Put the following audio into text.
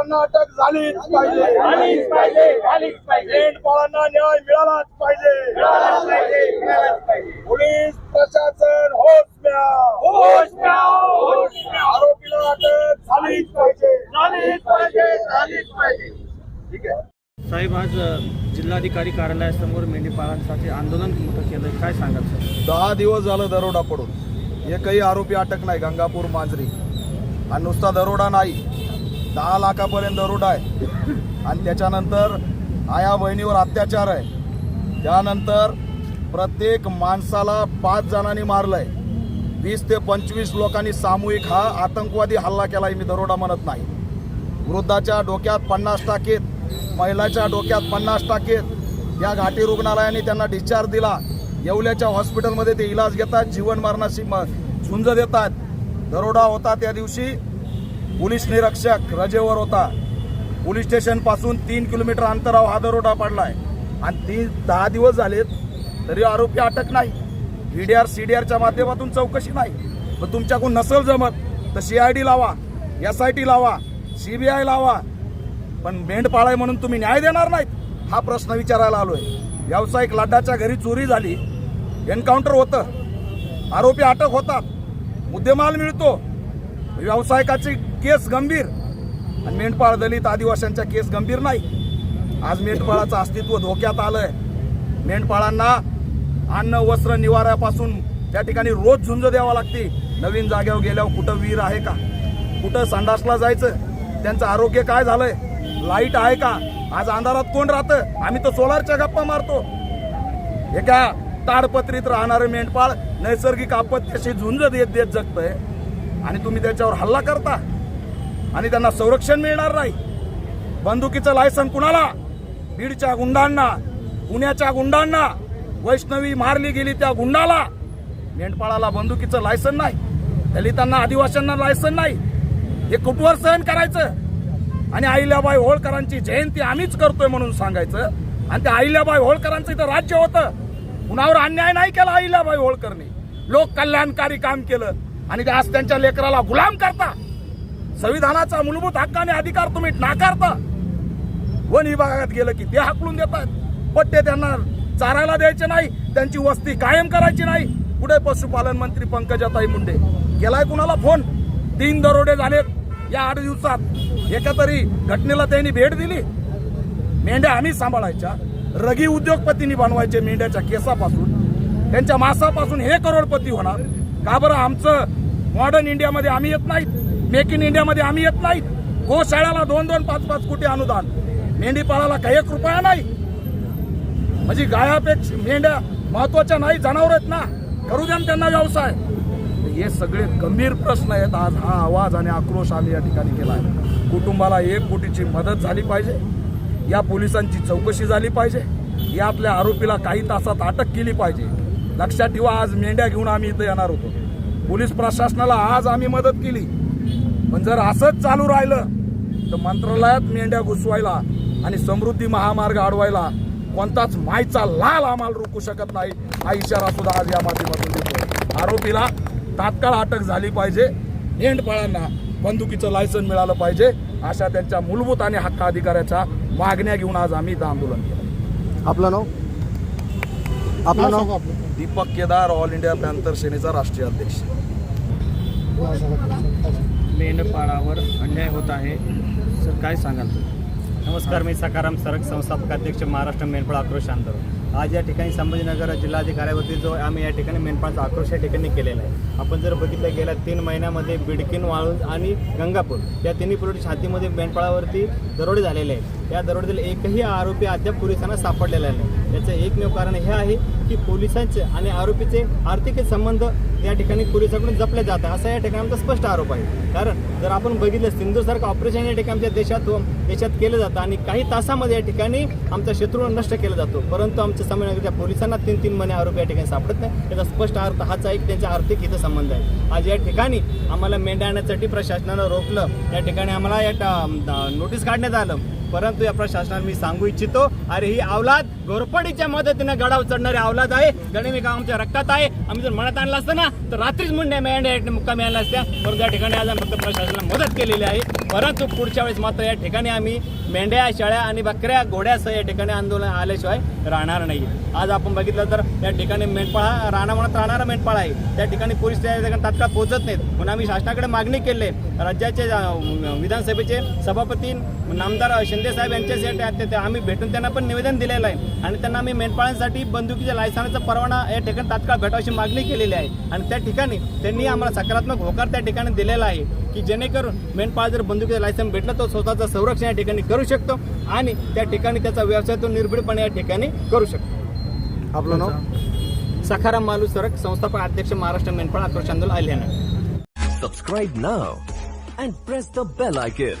मेंढपाळांना अटक झालीच पाहिजे. झालीच पाहिजे झालीच पाहिजे. मेंढपाळांना न्याय मिळालाच पाहिजे. मिळालाच पाहिजे मिळालाच पाहिजे. पोलीस प्रशासन होश म्या. आरोपीला अटक झालीच पाहिजे. झालीच पाहिजे झालीच पाहिजे. ठीक आहे. साहेब आज जिल्हाधिकारी कार्यालयासमोर मेंढीपाळांसाठी आंदोलन मोठं केलं काय सांगाल सर? दहा दिवस झालं दरोडा पडून. एकही आरोपी अटक नाही. गंगापूर मांजरी. आणि नुसता दरोडा नाही. दहा लाखापर्यंत दरोडा आहे. आणि त्याच्यानंतर आया बहिणीवर अत्याचार आहे. त्यानंतर प्रत्येक माणसाला पाच जणांनी मारलंय. वीस ते पंचवीस लोकांनी सामूहिक हा आतंकवादी हल्ला केलाय मी दरोडा म्हणत नाही. वृद्धाच्या डोक्यात पन्नास टाकेत महिलाच्या डोक्यात पन्नास टाकेत या घाटी रुग्णालयाने त्यांना डिस्चार्ज दिला. येवल्याच्या हॉस्पिटलमध्ये ते इलाज घेतात जीवन मरणाशी म झुंज देतात. दरोडा होता त्या दिवशी. पोलीस निरीक्षक रजेवर होता. पोलीस स्टेशनपासून तीन किलोमीटर अंतरावर हा दरोडा पडलाय. आणि ती दहा दिवस झालेत तरी आरोपी अटक नाही. ईडीआर सी डी आरच्या माध्यमातून चौकशी नाही. मग तुमच्याकडून नसल जमत तर सी आय डी लावा एस आय टी लावा सी बी आय लावा. पण मेंढपाळ म्हणून तुम्ही न्याय देणार नाहीत हा प्रश्न विचारायला आलोय. व्यावसायिक लाडाच्या घरी चोरी झाली एन्काउंटर होतं. आरोपी अटक होतात मुद्देमाल मिळतो. व्यावसायिकाची केस गंभीर. आणि मेंढपाळ दलित आदिवाशांच्या केस गंभीर नाही. आज मेंढपाळाचं अस्तित्व धोक्यात आलं आहे मेंढपाळांना अन्न वस्त्र निवाऱ्यापासून त्या ठिकाणी रोज झुंज द्यावा लागते. नवीन जागेवर गेल्यावर कुठं वीर आहे का? कुठं संडासला जायचं? त्यांचं आरोग्य काय झालंय? लाइट आहे का? आज अंधारात कोण राहतं? आम्ही तर सोलारच्या गप्पा मारतो. एका ताडपत्रीत राहणारे मेंढपाळ नैसर्गिक आपत्तीशी झुंज देत देत जगतंय. आणि तुम्ही त्याच्यावर हल्ला करता. आणि त्यांना संरक्षण मिळणार नाही. बंदुकीचं लायसन कुणाला? बीडच्या गुंडांना पुण्याच्या गुंडांना वैष्णवी मारली गेली त्या गुंडाला. मेंढपाळाला बंदुकीचं लायसन नाही. दलितांना आदिवासींना लायसन नाही. हे कुठवर सहन करायचं? आणि अहिल्याबाई होळकरांची जयंती आम्हीच करतोय म्हणून सांगायचं. आणि त्या अहिल्याबाई होळकरांचं इथं राज्य होतं. कुणावर अन्याय नाही केला अहिल्याबाई होळकरने. लोक कल्याणकारी काम केलं. आणि आज त्यांच्या लेकराला गुलाम करता. संविधानाचा मूलभूत हक्काने अधिकार तुम्ही नाकारता. वन विभागात गेलं की ते हाकलून देतात. पट्टे त्यांना चारायला द्यायचे नाही त्यांची वस्ती कायम करायची नाही. पुढे पशुपालन मंत्री पंकजाताई मुंडे. गेलाय कुणाला फोन? तीन दरोडे झालेत. या आठ दिवसात एका तरी घटनेला त्यांनी भेट दिली. मेंढ्या आम्ही सांभाळायच्या. रगी उद्योगपतींनी बनवायचे मेंढ्याच्या केसापासून. त्यांच्या मासापासून हे करोडपती होणार. का बरं आमचं मॉडर्न इंडियामध्ये आम्ही येत नाहीत? मेक इन इंडियामध्ये आम्ही येत नाहीत. गोशाळ्याला दोन दोन पाच पाच कोटी अनुदान. मेंढीपाळाला काही एक रुपया नाही. म्हणजे गायापेक्षा मेंढ्या महत्त्वाच्या नाही जनावर आहेत ना. करू द्या त्यांना व्यवसाय. हे सगळे गंभीर प्रश्न आहेत. आज हा आवाज आणि आक्रोश आम्ही या ठिकाणी केला आहे कुटुंबाला एक कोटीची मदत झाली पाहिजे. या पोलिसांची चौकशी झाली पाहिजे. यातल्या आरोपीला काही तासात अटक केली पाहिजे. लक्षात ठेवा आज मेंढ्या घेऊन आम्ही इथं येणार होतो. पोलीस प्रशासनाला आज आम्ही मदत केली. पण जर असंच चालू राहिलं तर मंत्रालयात मेंढ्या घुसवायला आणि समृद्धी महामार्ग अडवायला कोणताच मायचा लाल आम्हाला रोखू शकत नाही हा इशारा सुद्धा आज या माध्यमातून देतो आरोपीला तात्काळ अटक झाली पाहिजे. मेंढपाळांना बंदुकीचं लायसन मिळालं पाहिजे. अशा त्यांच्या मूलभूत आणि हक्क अधिकाऱ्याच्या मागण्या घेऊन आज आम्ही इथं आंदोलन केलं. आपलं नाव? आपलं नाव Deepak Kedar all India panther सेनेचा राष्ट्रीय अध्यक्ष. मेंढपाळावर अन्याय होत आहे. सर काय सांगाल? तुम्ही नमस्कार मी सकाराम सरक संस्थापक अध्यक्ष महाराष्ट्र मेंढपाळ आक्रोश आंदोलन आज या ठिकाणी संभाजीनगर जिल्हाधिकाऱ्यावरती जो आम्ही या ठिकाणी मेंढपाळाचा आक्रोश या ठिकाणी केलेला आहे. आपण जर बघितलं गेल्या तीन महिन्यामध्ये बिडकीन वाळूज आणि गंगापूर या तिन्ही पोलीस छातीमध्ये मेंढपाळावरती दरोडे झालेले आहेत. या दरोड्यातील एकही आरोपी अद्याप पोलिसांना सापडलेला नाही. याचं एकमेव कारण हे आहे की पोलिसांचे आणि आरोपीचे आर्थिक संबंध या ठिकाणी पोलिसांकडून जपले जात आहे. असा या ठिकाणी आमचा स्पष्ट आरोप आहे. कारण जर आपण बघितलं सिंधूसारखं ऑपरेशन या ठिकाणी आमच्या देशात देशात केलं जातं आणि काही तासामध्ये या ठिकाणी आमचा शत्रू नष्ट केला जातो. परंतु आमच्या संबंधाच्या पोलिसांना तीन तीन महिने आरोपी या ठिकाणी सापडत नाही. त्याचा स्पष्ट अर्थ हाच एक त्यांचा आर्थिक हित संबंध आहे. आज या ठिकाणी आम्हाला मेंढ्या आणण्यासाठी प्रशासनानं रोखलं. या ठिकाणी आम्हाला या नोटीस काढण्यात आलं. परंतु या प्रशासनाला मी सांगू इच्छितो अरे ही अवलाद घोरपडीच्या मदतीने गडावर चढणारी अवलाद आहे गणिमी गाव आमच्या रक्तात आहे. आम्ही जर म्हणत आणलं असतं ना तर रात्रीच मुंड्या मेंढ्या मुक्कामी आणल्या असत्या. परंतु या ठिकाणी आज आम्ही फक्त प्रशासनाला मदत केलेली आहे. परंतु पुढच्या वेळेस मात्र या ठिकाणी आम्ही मेंढ्या शेळ्या आणि बकऱ्या घोड्यासह या ठिकाणी आंदोलन आल्याशिवाय राहणार नाही. आज आपण बघितलं तर या ठिकाणी मेंढपाळ हा राणा म्हणत राहणारा मेंढपाळ आहे. त्या ठिकाणी पोलीस त्या ठिकाणी तात्काळ पोहोचत नाहीत. म्हणून आम्ही शासनाकडे मागणी केली आहे. राज्याचे विधानसभेचे सभापती नामदार शिंदे साहेब यांच्यासाठी आम्ही भेटून त्यांना पण निवेदन दिलेलं आहे. आणि त्यांना आम्ही मेंढपाळांसाठी बंदुकीच्या लायसनाचा परवाना या ठिकाणी तात्काळ भेटावशी मागणी केलेली आहे. आणि त्या ठिकाणी त्यांनी आम्हाला सकारात्मक होकार त्या ठिकाणी दिलेला आहे की जेणेकरून मेंढपाळ जर बंदुकीचं लायसन भेटलं तो स्वतःचं संरक्षण या ठिकाणी करू शकतो आणि त्या ठिकाणी त्याचा व्यवसाय तो निर्भीडपणे या ठिकाणी करू शकतो. आपलं नाव? सखाराम मालू सरक संस्थापक अध्यक्ष महाराष्ट्र मेंढपाळ आक्रोश आंदोलन आल्यानं Subscribe now and press the bell icon.